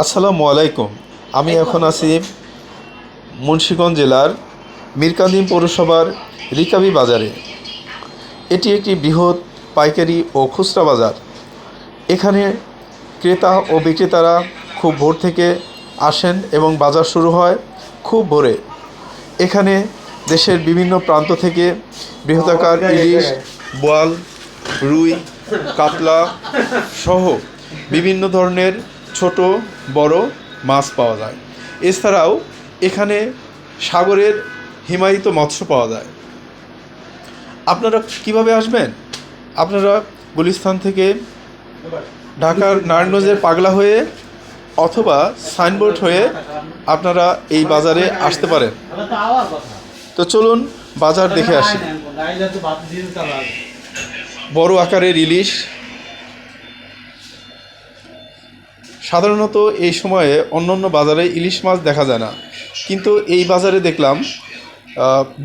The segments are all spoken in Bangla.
আসসালামু আলাইকুম। আমি এখন আছি মুন্সিগঞ্জ জেলার মিরকান্দিম পৌরসভার রিকাবি বাজারে। এটি একটি বৃহৎ পাইকারি ও খুচরা বাজার। এখানে ক্রেতা ও বিক্রেতারা খুব ভোর থেকে আসেন এবং বাজার শুরু হয় খুব ভোরে। এখানে দেশের বিভিন্ন প্রান্ত থেকে বৃহতাকার ইলিশ বোয়াল রুই কাতলা সহ বিভিন্ন ধরনের ছোট, বড় মাছ পাওয়া যায়। এছাড়াও এখানে সাগরের হিমায়িত মৎস্য পাওয়া যায়। আপনারা কীভাবে আসবেন? আপনারা গুলিস্তান থেকে ঢাকার নারায়ণগঞ্জের পাগলা হয়ে অথবা সাইনবোর্ড হয়ে আপনারা এই বাজারে আসতে পারেন। তো চলুন বাজার দেখে আসি। বড় আকারের ইলিশ সাধারণত এই সময়ে অন্য অন্য বাজারে ইলিশ মাছ দেখা যায় না। কিন্তু এই বাজারে দেখলাম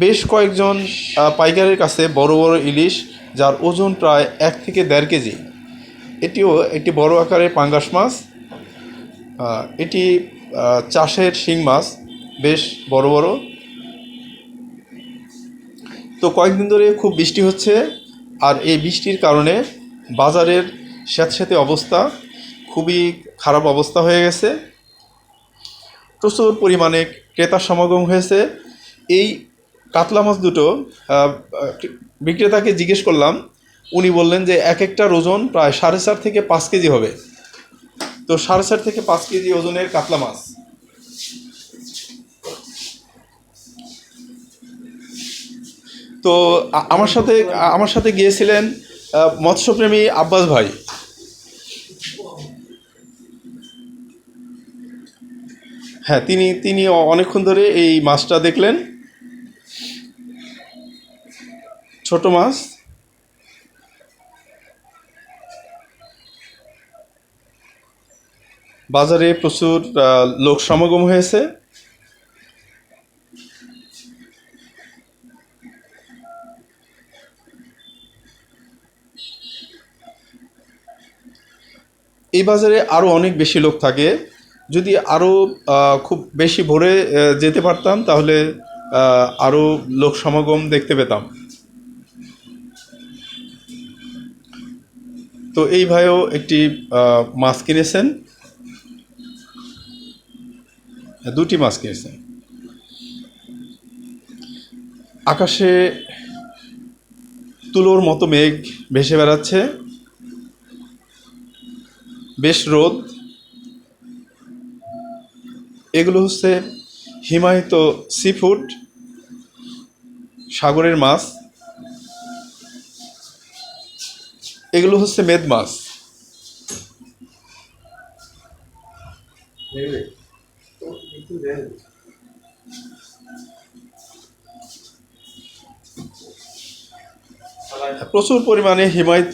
বেশ কয়েকজন পাইকারের কাছে বড় বড় ইলিশ, যার ওজন প্রায় এক থেকে দেড় কেজি। এটিও একটি বড় আকারের পাঙ্গাস মাছ। এটি চাষের শিং মাছ, বেশ বড় বড়। তো কয়েকদিন ধরে খুব বৃষ্টি হচ্ছে, আর এই বৃষ্টির কারণে বাজারের স্যাঁতস্যাঁতে অবস্থা খুবই খারাপ অবস্থা হয়ে গেছে। প্রচুর পরিমাণে ক্রেতার সমাগম হয়েছে। এই কাতলা মাছ দুটো বিক্রেতাকে জিজ্ঞেস করলাম, উনি বললেন যে এক একটার ওজন প্রায় সাড়ে চার থেকে পাঁচ কেজি হবে। তো সাড়ে চার থেকে পাঁচ কেজি ওজনের কাতলা মাছ। তো আমার সাথে আমার সাথে গিয়েছিলেন মৎস্যপ্রেমী আব্বাস ভাই। হ্যাঁ তিনি তিনি অনেকক্ষণ ধরে এই মাছটা দেখলেন। ছোট মাছ। বাজারে প্রচুর লোক সমাগম হয়েছে। এই বাজারে আরও অনেক বেশি লোক থাকে। যদি আরও খুব বেশি ভোরে যেতে পারতাম, তাহলে আরও লোক সমাগম দেখতে পেতাম। তো এই ভাইও একটি মাছ কিনেছেন। দুটি মাছ কিনেছেন। আকাশে তুলোর মতো মেঘ ভেসে বেড়াচ্ছে। বেশ রোদ। এগুলো হচ্ছে হিমায়িত সি ফুড সাগরের মাছ, এগুলো হচ্ছে মেদ মাছ। প্রচুর পরিমাণে হিমায়িত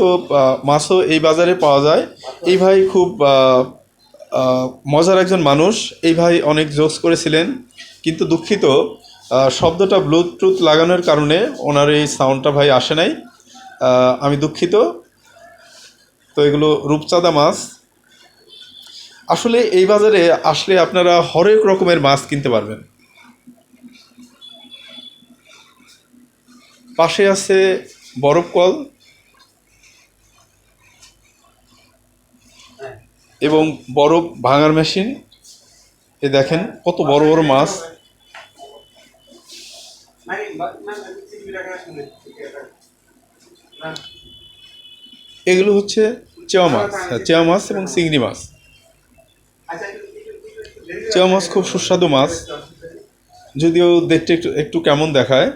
মাছও এই বাজারে পাওয়া যায়। এই ভাই খুব মজার একজন মানুষ, এই ভাই অনেক জোস করেছিলেন, কিন্তু দুঃখিত শব্দটা ব্লুটুথ লাগানোর কারণে ওনার এই সাউন্ডটা ভাই আসে নাই। আমি দুঃখিত। তো এগুলো রূপচাঁদা মাছ। আসলে এই বাজারে আসলে আপনারা হরেক রকমের মাছ কিনতে পারবেন। পাশে আছে বরফ কল এবং বরফ ভাঙার মেশিন। এ দেখেন কত বড় বড় মাছ। এগুলো হচ্ছে চেওয়া মাছ। হ্যাঁ, চেওয়া মাছ এবং চিংড়ি মাছ। চেওয়া মাছ খুব সুস্বাদু মাছ। যদিও দেখতে একটু একটু কেমন দেখায়।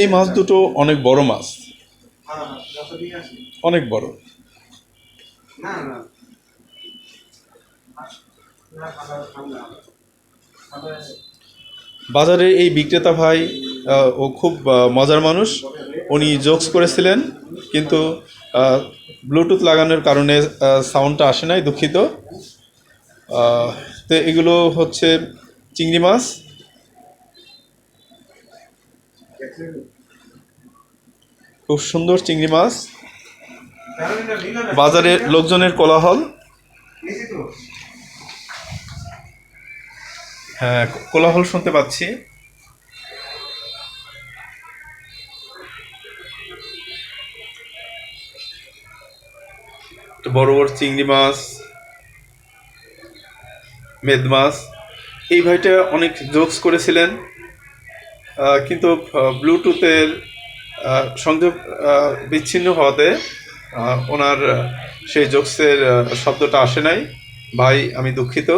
এই মাছ দুটো অনেক বড় মাছ। অনেক বড়। বাজারে এই বিক্রেতা ভাই ও খুব মজার মানুষ। উনি জোকস করেছিলেন, কিন্তু ব্লুটুথ লাগানোর কারণে সাউন্ডটা আসে নাই, দুঃখিত। তো এগুলো হচ্ছে চিংড়ি মাছ। খুব সুন্দর চিংড়ি মাছ। বাজারে লোকজনের কোলাহল। হ্যাঁ কোলাহল শুনতে পাচ্ছি। বড় বড় চিংড়ি মাছ, মেদ মাছ। এই ভাইটা অনেক জোকস করেছিলেন। কিন্তু ব্লুটুথের সংযোগ বিচ্ছিন্ন হওয়াতে ওনার সেই জোকসের শব্দটা আসে নাই। ভাই, আমি দুঃখিত।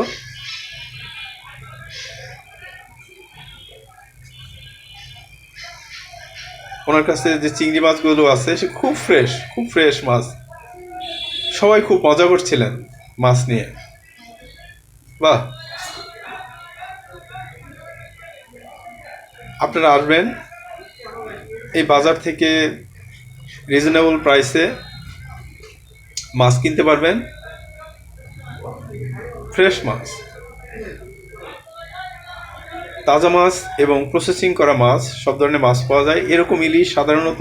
ওনার কাছে যে চিংড়ি মাছগুলো আছে, সে খুব ফ্রেশ খুব ফ্রেশ মাছ। সবাই খুব মজা করছিলেন মাছ নিয়ে। বাহ! আপনারা আসবেন। এই বাজার থেকে রিজনেবল প্রাইসে মাছ কিনতে পারবেন। ফ্রেশ মাছ। তাজা মাছ এবং প্রসেসিং করা মাছ, সব ধরনের মাছ পাওয়া যায়। এরকম ইলিশ সাধারণত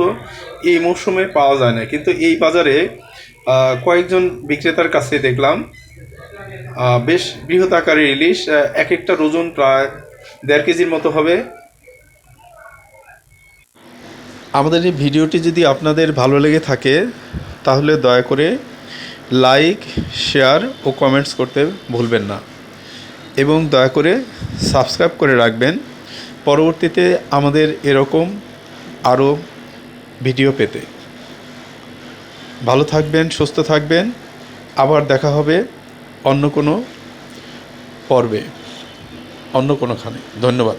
এই মৌসুমে পাওয়া যায় না। কিন্তু এই বাজারে কয়েকজন বিক্রেতার কাছে দেখলাম বেশ বৃহৎ আকারের ইলিশ এক একটা ওজন প্রায় দেড় কেজির মতো হবে। আমাদের এই ভিডিওটি যদি আপনাদের ভালো লেগে থাকে, তাহলে দয়া করে লাইক, শেয়ার ও কমেন্টস করতে ভুলবেন না। এবং দয়া করে সাবস্ক্রাইব করে রাখবেন। পরবর্তীতে আমাদের এরকম আরও ভিডিও পেতে। ভালো থাকবেন, সুস্থ থাকবেন। আবার দেখা হবে অন্য কোনো পর্বে, অন্য কোনোখানে। ধন্যবাদ।